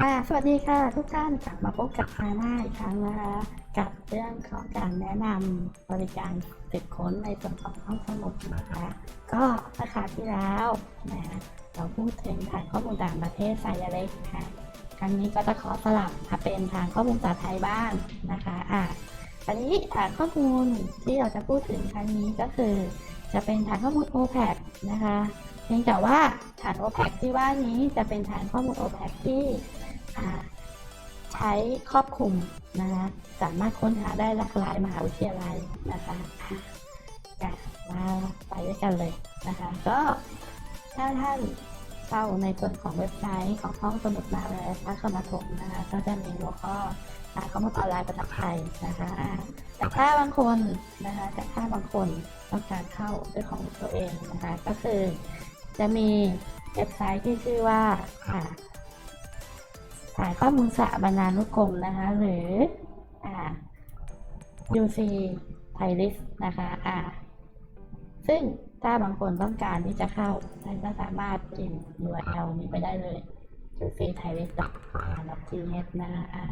อ่าสวัสดีค่ะทุกท่านกลับมาพบกับฮาน่าอีกครั้งนะคะกับเรื่องของการแนะนำบริการติดค้นในส่วนของห้องสมุดนะคะก็ราคราวที่แล้วนะเราพูดถึงฐานข้อมูลต่างประเทศไซเล็กค่ะครั้งนี้ก็จะขอสลับมาเป็นฐานข้อมูลภาษาไทยบ้างนะคะอ่าอันนี้ฐานข้อมูลที่เราจะพูดถึงครั้งนี้ก็คือ จะเป็นฐานข้อมูล OPAC นะคะเพียงแต่ว่าฐาน OPAC ที่ว่านี้จะเป็นฐานข้อมูล OPAC ที่อ่า ใช้ครอบคลุมนะคะสามารถค้นหาได้หลากหลายมหาวิทยาลัยนะคะอะมาไปด้วยกันเลยนะคะ ก็ถ้าท่านเข้าในส่วนของเว็บไซต์ของห้องสมุดมาเลยพระคณถมนะคะก็จะมีหัวข้ออ่าข้อมูลออนไลน์ภาษาไทยนะคะแต่ถ้าบางคนนะคะแต่ถ้าบางคนต้องการเข้าด้วยของตัวเองนะคะ ก็คือจะมีเว็บไซต์ที่ชื่อว่า อ่าฐานข้อมูลสาบรรณานุกรมนะคะ หรือ อ่า UC t h a i l i s นะคะ อ่า ซึ่งถ้าบางคนต้องการที่จะเข้าท่านก็สามารถพิมพ์ URL นี้ไปได้เลย UC t h a i l i s t th นะคะอ่า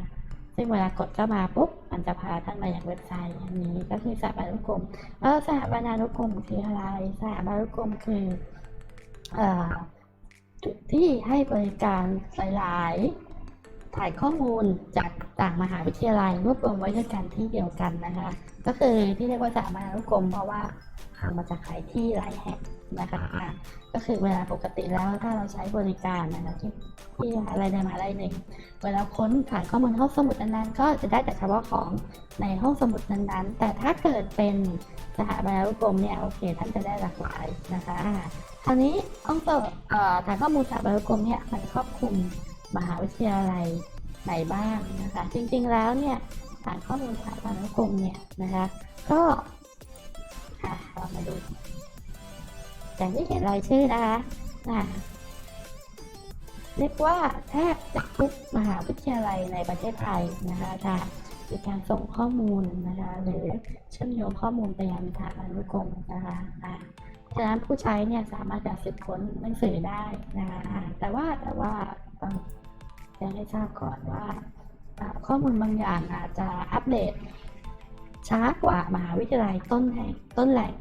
ซึ่งเวลากดเข้ามาปุ๊บ มันจะพาท่านมาอย่างเว็บไซต์อันนี้ก็คือสถาบันนุกรมเออสถาบันนุกรมคืออะไรสถาบันนุกรมคือ อ่อจุดที่ให้บริการหลาย ๆ ถ่ายข้อมูลจากต่างมหาวิทยาลัยรวบรวมไว้ด้วยกันที่เดียวกันนะคะ ก็คือที่เรียกว่าสถาบันนุกรมเพราะว่าทำมาจากหลายที่หลายแห่งนะคะอะก็คือเวลาปกติแล้วถ้าเราใช้บริการนะคะที่ที่มหาลัยใดมหาลัยหนึ่งเวลาค้นถ่ายข้อมูลห้องสมุดนั้นๆก็จะได้แต่เฉพาะของในห้องสมุดนั้นๆ แต่ถ้าเกิดเป็นสถาบันนุกรมเนี่ยโอเคท่านจะได้หลากหลายนะคะอะคราวนี้ห้องสอบเอ่อฐานข้อมูลสถาบันกรมเนี่ยมันครอบคลุม มหาวิทยาลัยไหนบ้างนะคะ จริงๆแล้วเนี่ยฐานข้อมูลสถาบันกรมเนี่ยนะคะ ก็เรามาดูอย่างที่เห็นรายชื่อนะคะอะเรียกว่าแทบจะทุกมหาวิทยาลัยในประเทศไทยนะคะจะมีการส่งข้อมูลนะคะหรือเชื่อมโยงข้อมูลไปยังฐานอนุกรมนะคะฉะนั้นผู้ใช้เนี่ยสามารถจะสืบค้นหนังสือได้นะคะแต่ว่าแต่ว่าต้อง แจ้งให้ทราบก่อนว่า ข้อมูลบางอย่างอาจจะอัปเดต ช้ากว่ามหาวิทยาลัยต้นแห่งต้นแหล่ง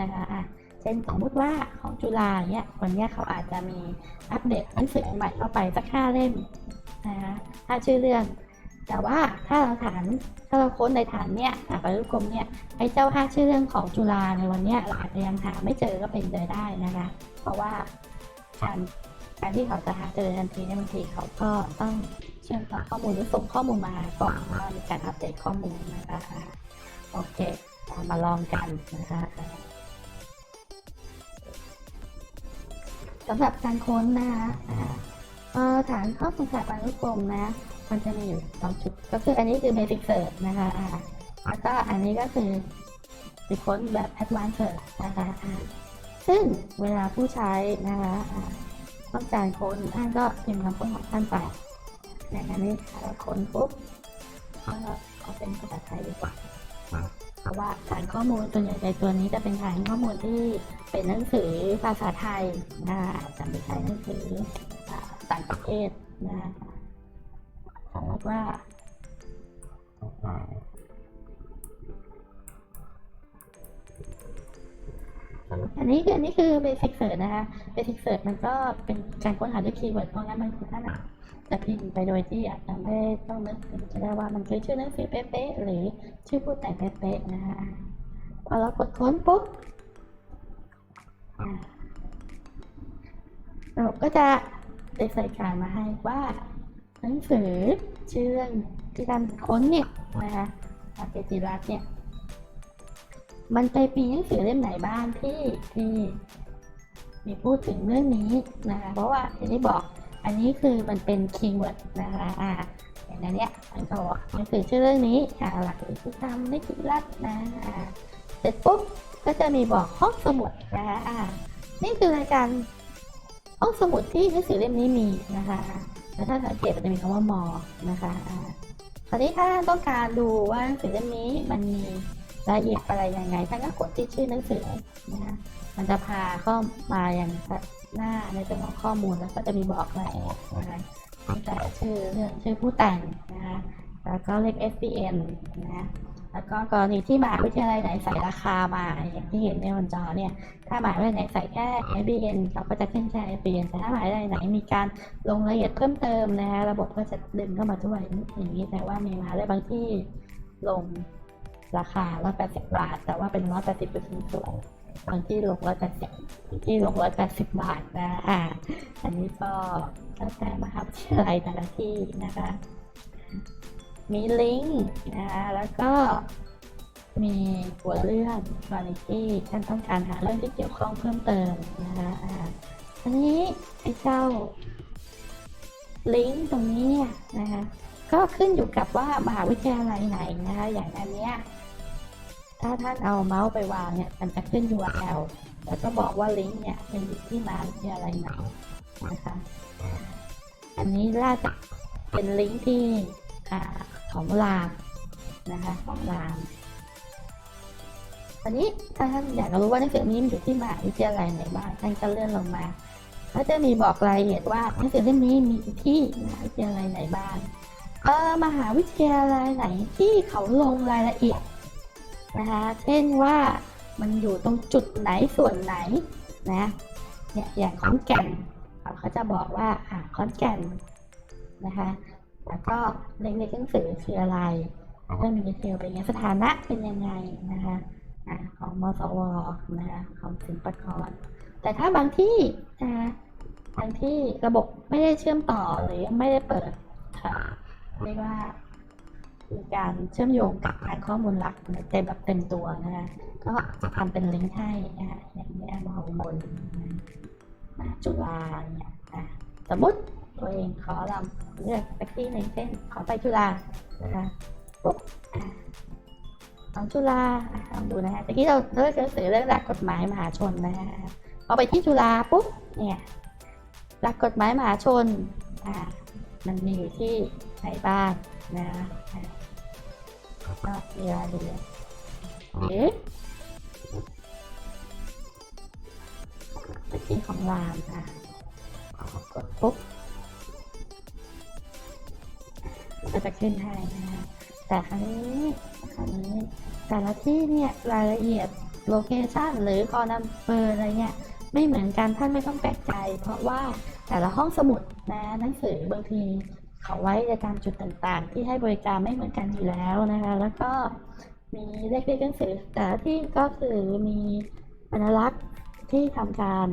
นะคะเช่นสมมติว่าของจุฬาเนี่ยวันเนี้ยเขาอาจจะมีอัปเดตหนังสือใหม่เข้าไปสักห้าเล่มนะคะถ้าชื่อเรื่อง แต่ว่าถ้าเราฐานถ้าเราค้นในฐานเนี่ยฐานปริกรมเนี่ยไอ้เจ้าห้าชื่อเรื่องของจุฬาในวันเนี้ยเราอาจจะยังหาไม่เจอก็เป็นไปได้นะคะ เพราะว่าการ การที่เขาจะหาเจอทันทีเนี่ยบางทีเขาก็ต้องเชื่อมต่อข้อมูลหรือส่งข้อมูลมาก่อนว่ามีการอัปเดตข้อมูลนะคะโอเคมาลองกันนะคะสำหรับการค้นนะคะฐานข้อมูลสถาบันนุกรมนะ มันจะมีอยู่สองจุด ก็คืออันนี้คือ basic search นะคะอ่าแล้วก็อันนี้ก็คือติค้นแบบ Advanced Search นะคะซึ่งเวลาผู้ใช้นะคะ ต้องการค้นท่านก็พิมพ์คำค้นของท่านไปอย่างอันนี้เราค้นปุ๊บก็เอาเป็นภาษาไทยดีกว่าเพราะว่าฐานข้อมูลส่วนใหญ่ในตัวนี้จะเป็นฐานข้อมูลที่เป็นหนังสือภาษาไทยนะคะจะไม่ใช่หนังสืออ่าต่างประเทศนะคะสมมติว่า อันนี้อันนี้คือ basic search นะคะ basic search มันก็เป็นการค้นหาด้วยคีย์เวิร์ดเพราะงั้นมันคือท่านจะพิมพ์ไปโดยที่อาจจะไม่ต้องนึกถึงจะได้ว่ามันคือชื่อหนังสือเป๊ะๆหรือชื่อผู้แต่งเป๊ะๆนะคะพอเรากดค้นปุ๊บเราก็จะได้ใส่การมาให้ว่าหนังสือชื่อเรื่องที่ท่านค้นเนี่ยนะคะอาเปจิรัตน์เนี่ย มันไปปีหนังสือเล่มไหนบ้างที่ที่มีพูดถึงเรื่องนี้นะคะเพราะว่าอย่างที่บอกอันนี้คือมันเป็นคีย์เวิร์ดนะคะอ่าอย่างนั้นเนี่ยมันก็บอกหนังสือชื่อเรื่องนี้อ่าหลักหรือผู้ทำนิติรัตน์นะอ่าเสร็จปุ๊บก็จะมีบอกห้องสมุดนะคะอ่านี่คือรายการห้องสมุดที่หนังสือเล่มนี้มีนะคะแล้วถ้าสังเกตมันจะมีคำว่ามอนะคะอ่าคราวนี้ถ้าต้องการดูว่าหนังสือเล่มนี้มันมี รายละเอียดอะไรยังไงท่านก็กดที่ชื่อหนังสือนะคะมันจะพาเข้ามาอย่างหน้าในส่วนของข้อมูลแล้วก็จะมีบอกรายละเอียดนะคะแต่ชื่อเรื่องชื่อผู้แต่งนะคะแล้วก็เลข SBN นะแล้วก็กรณีที่มหาวิทยาลัยไหนใส่ราคามาอย่างที่เห็นในบนจอเนี่ย ถ้ามหาวิทยาลัยไหนใส่แค่ SBN เราก็จะขึ้นแค่ SBN แต่ถ้ามหาวิทยาลัยไหนมีการลงรายละเอียดเพิ่มเติมนะคะระบบก็จะดึงเข้ามาด้วยอย่างนี้แต่ว่ามีมหาวิทยาลัยบางที่ลง ราคา180บาท แต่ว่าเป็น180เปอร์เซ็นต์ส่วนบางที่ลง180ที่ลง180บาทนะอ่าอันนี้ก็แล้วแต่มหาวิทยาลัยแต่ละที่นะคะ มีลิงก์นะคะแล้วก็มีหัวเรื่องกรณีที่ท่านต้องการหาเรื่องที่เกี่ยวข้องเพิ่มเติมนะคะอ่าอันนี้ไอ้เจ้าลิงก์ตรงนี้เนี่ยนะคะก็ขึ้นอยู่กับว่ามหาวิทยาลัยไหนนะคะอย่างอันเนี้ย ถ้าท่านเอาเมาส์ไปวางเนี่ยมันจะขึ้น URL แล้วก็บอกว่าลิงก์เนี่ยเป็นอยู่ที่มหาวิทยาลัยไหนนะคะ อันนี้น่าจะเป็นลิงก์ที่ของรามนะคะของรามอันนี้ถ้าท่านอยากจะรู้ว่าหนังสือนี้มันอยู่ที่มหาวิทยาลัยไหนบ้างท่านก็เลื่อนลงมาก็จะมีบอกรายละเอียดว่าหนังสือเล่มนี้มีที่มหาวิทยาลัยไหนบ้างเออมหาวิทยาลัยไหนที่เขาลงรายละเอียด นะคะ เช่นว่ามันอยู่ตรงจุดไหนส่วนไหนนะเนี่ยอย่างขอนแก่นเขาจะบอกว่าอ่าขอนแก่นนะคะแล้วก็เล็กๆหนังสือคืออะไรเรื่องมีดีเทลเป็นยังไงสถานะเป็นยังไงนะคะอ่าของมสวนะคะของสินปกรแต่ถ้าบางที่นะคะบางที่ระบบไม่ได้เชื่อมต่อหรือไม่ได้เปิดค่ะเรียกว่า มีการเชื่อมโยงกับฐานข้อมูลหลักเต็มแบบเต็มตัวนะคะก็จะทำเป็นลิงก์ให้นะคะอย่างนี้มองบนจุฬาเนี่ยสมมติตัวเองขอลำเลือกแท็กซี่ในเส้นขอไปจุฬานะคะปุ๊บของจุฬาลองดูนะฮะตะกี้เราเลือกหนังสือเรื่องหลักกฎหมายมหาชนนะฮะพอไปที่จุฬาปุ๊บเนี่ยหลักกฎหมายมหาชนอะมันมีอยู่ที่ไหนบ้างนะ อะก็มีรายละเอียดหรือตะกี้ของรามอะ กดปุ๊บก็จะขึ้นให้นะคะแต่ครั้งนี้ครั้งนี้ แต่ละที่เนี่ยรายละเอียดโลเคชันหรือคอนัมเบอร์อะไรเนี่ยไม่เหมือนกันท่านไม่ต้องแปลกใจ เพราะว่าแต่ละห้องสมุดนะหนังสือบางที เขาไว้ในตามจุดต่างๆ ที่ให้บริการไม่เหมือนกันอยู่แล้วนะคะ แล้วก็มีเลขเลขหนังสือแต่ที่ก็คือมีอัญลักษ์ที่ทำการ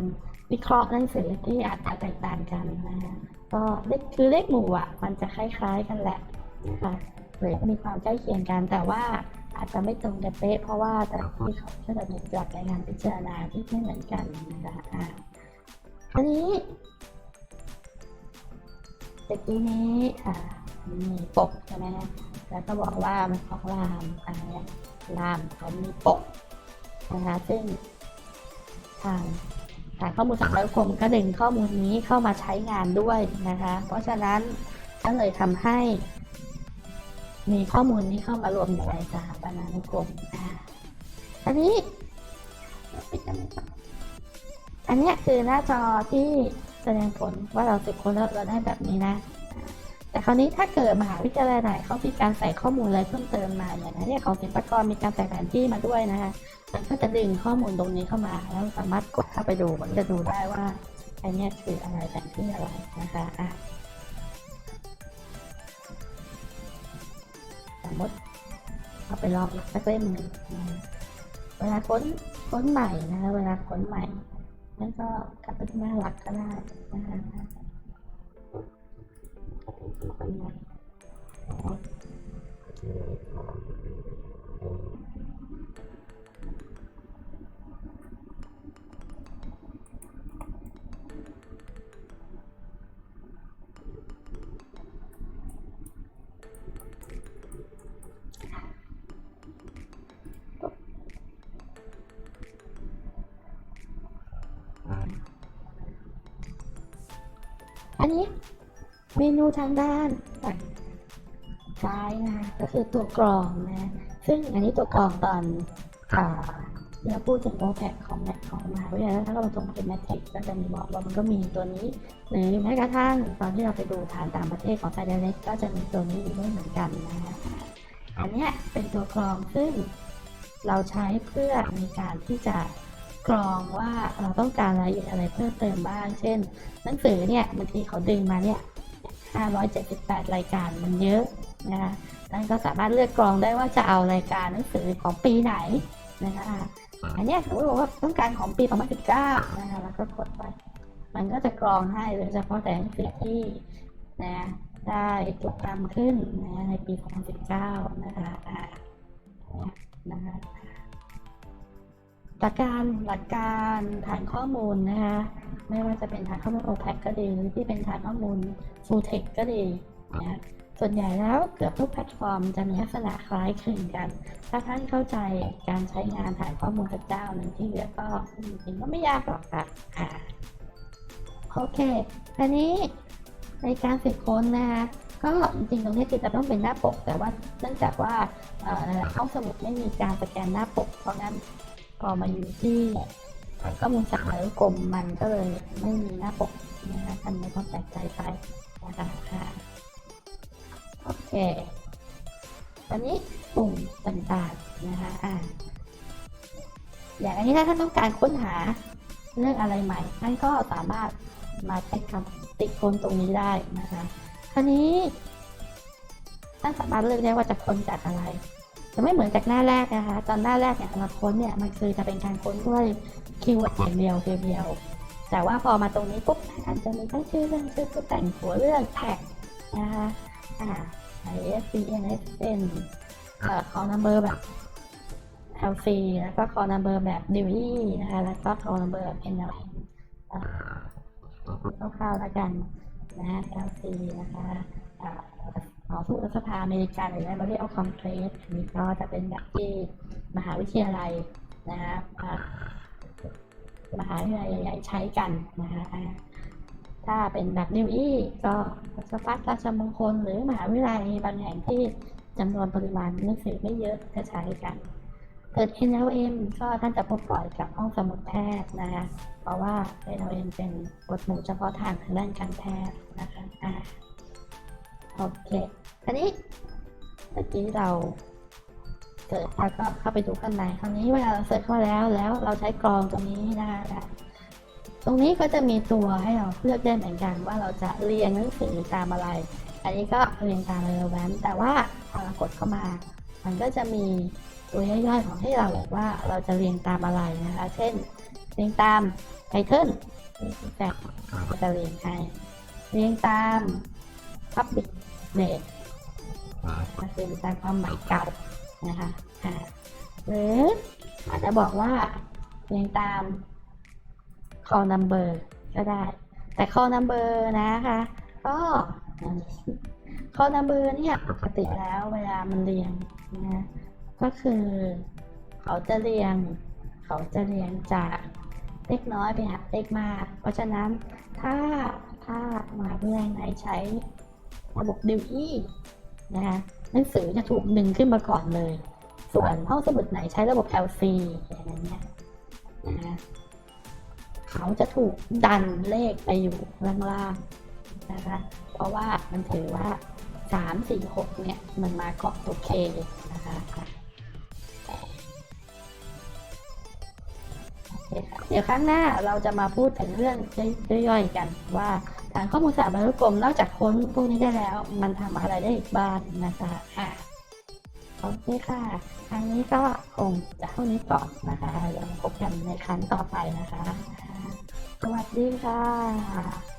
วิเคราะห์หนังสือที่อาจจะแตกต่างกันนะคะก็เลขคือเลขหมู่อะมันจะคล้ายๆกันแหละนะคะหรือมีความใกล้เคียงกันแต่ว่าอาจจะไม่ตรงกันเป๊ะเพราะว่าแต่ที่เขาก็จะมีหลักในการพิจารณาที่ไม่เหมือนกันนะคะอะอัน นี้ตะกี้นี้อ่ามีปกใช่ไหมคะแล้วก็บอกว่ามันของรามอะไรเนี่ยรามเขามีปกนะคะซึ่งทางฐานข้อมูลสังคมคมก็ดึงข้อมูลนี้เข้ามาใช้งานด้วยนะคะ เพราะฉะนั้นก็เลยทำให้ มีข้อมูลนี้เข้ามารวมอยู่ในสถาปนานุกรมอันนี้ อันนี้คือหน้าจอที่ แสดงผลว่าเราสืบค้นแล้วเราได้แบบนี้นะ แต่คราวนี้ถ้าเกิดมหาวิทยาลัยไหนเขามีการใส่ข้อมูลอะไรเพิ่มเติมมาอย่างนี้นเนี่ยของศิลปากรมีการใส่แผนที่มาด้วยนะคะมันก็จะดึงข้อมูลตรงนี้เข้ามาแล้วสามารถกดเข้าไปดูมันจะดูได้ว่าไอเนี้ยคืออะไรแผนที่อะไรนะคะอะสมมติเอาไปลองสักเล่มหนึ่งเวลาค้นค้นใหม่นะเวลาค้นใหม่ นั่นก็กลับไปที่หน้าหลักก็ได้นะคะ อันนี้เมนูทางด้านซ้ายนะคะก็คือตัวกรองนะ ซึ่งอันนี้ตัวกรองตอนอ่าเราพูดถึงโอแพของแมทของมหาวิทยาลัยถ้าเราตรงเป็นแมทริกก็จะมีบอกว่ามันก็มีตัวนี้หรือแม้กระทั่งตอนที่เราไปดูฐานต่างประเทศของไซเดเล็กก็จะมีตัวนี้อยู่ด้วยเหมือนกันนะฮะอันนี้เป็นตัวกรองซึ่งเราใช้เพื่อในการที่จะ กรองว่าเราต้องการรายละเอียดอะไรเพิ่มเติมบ้าง เช่น หนังสือเนี่ยบางทีเขาดึงมาเนี่ย 578 รายการมันเยอะนะคะนั่นก็สามารถเลือกกรองได้ว่าจะเอารายการหนังสือของปีไหนนะคะอันนี้สมมติบอกว่าต้องการของปี2019นะคะแล้วก็กดไป มันก็จะกรองให้โดยเฉพาะแต่หนังสือที่นะได้ถูกทำขึ้นนะในปี2019นะคะอ่านะคะ หลักการหลักการฐานข้อมูลนะคะไม่ว่าจะเป็นฐานข้อมูล OPEC ก็ดีหรือที่เป็นฐานข้อมูล Full Text ก็ดีนะส่วนใหญ่แล้วเกือบทุกแพลตฟอร์มจะมีลักษณะคล้ายคลึงกัน ถ้าท่านเข้าใจการใช้งานฐานข้อมูลสักเจ้าหนึ่งที่เหลือก็จริงก็ไม่ยากหรอกค่ะอ่าโอเคอันนี้ในการสืบค้นนะคะก็จริงๆตรงนี้จะต้องเป็นหน้าปก แต่ว่าเนื่องจากว่าเอ่อในห้องสมุดไม่มีการสแกนหน้าปก เพราะงั้น พอมาอยู่ที่ข้อมูลจากหมายเลขกลมมันก็เลยไม่มีหน้าปกนะคะท่านไม่ต้องแปลกใจไปนะคะค่ะโอเคอันนี้ปุ่มต่างๆนะคะอ่าอย่างอันนี้ถ้าท่านต้องการค้นหาเรื่องอะไรใหม่ท่านก็สามารถมาใช้คำติดค้นตรงนี้ได้นะคะ คราวนี้ท่านสามารถเลือกได้ว่าจะค้นจากอะไร จะไม่เหมือนจากหน้าแรกนะคะ ตอนหน้าแรกเนี่ยเราค้นเนี่ยมันคือจะเป็นการค้นด้วยคีย์เวิร์ดอย่างเดียวเพียวๆแต่ว่าพอมาตรงนี้ปุ๊บอาจจะมีทั้งชื่อเรื่องชื่อผู้แต่งหัวเรื่องแท็กนะคะอ่า ISBN SN เอ่อ call number แบบ LC แล้วก็ call number แบบ DWE นะคะแล้วก็ call number แบบ NLN อ่าคร่าวๆแล้วกันนะ LC นะคะ ผู้รัฐสภาอเมริกันหรือ Library of Congress อันนี้ก็จะเป็นแบบที่มหาวิทยาลัยนะคะอ่ามหาวิทยาลัยใหญ่ๆใช้กันนะคะถ้าเป็นแบบนิวอีก็สปัตราชมงคล หรือมหาวิทยาลัยบางแห่งที่จำนวนปริมาณหนังสือไม่เยอะจะใช้กันเกิด NLM ก็ท่านจะพบบ่อยกับห้องสมุดแพทย์นะคะเพราะว่า NLM เป็นกฎหมู่เฉพาะทางทางด้านการแพทย์นะคะ โอเคทีนี้เมื่อกี้เราเสิร์ชแล้วก็เข้าไปดูข้างในคราวนี้เวลาเราเสิร์ชเข้ามาแล้วแล้วเราใช้กรองตรงนี้นะคะตรงนี้ก็จะมีตัวให้เราเลือกได้เหมือนกันว่าเราจะเรียงหนังสือตามอะไร อันนี้ก็เรียงตาม relevant แต่ว่าพอเรากดเข้ามา มันก็จะมีตัวย่อยๆของให้เราบอกว่าเราจะเรียงตามอะไรนะคะ เช่น เรียงตาม title แต่ก็จะเรียงให้เรียงตาม public date ก็คือตามความหมายเก่านะคะอ่าหรืออาจจะบอกว่าเรียงตาม call number ก็ได้ แต่ call number นะคะก็ call number เนี่ยปกติแล้วเวลามันเรียงนะก็คือ เขาจะเรียง เขาจะเรียงจากเล็กน้อยไปหาเล็กมาก เพราะฉะนั้นถ้าถ้ามหาวิทยาลัยไหนใช้ ระบบดิวอี้นะคะหนังสือจะถูกดึงขึ้นมาก่อนเลย ส่วนห้องสมุดไหนใช้ระบบ LC อย่างเงี้ยนะคะเขาจะถูกดันเลขไปอยู่ล่างๆนะคะเพราะว่ามันถือว่า 3 4 6 เนี่ย มันมาเกาะตัวเคนะคะเดี๋ยวครั้งหน้าเราจะมาพูดถึงเรื่องย่อยๆกันว่า ข้อมูลสถาบันกรมนอกจากค้นพวกนี้ได้แล้ว มันทำอะไรได้อีกบ้างนะคะอะโอเคค่ะอันนี้ก็คงจะเท่านี้ก่อนนะคะเดี๋ยวพบกันในครั้งต่อไปนะคะ สวัสดีค่ะ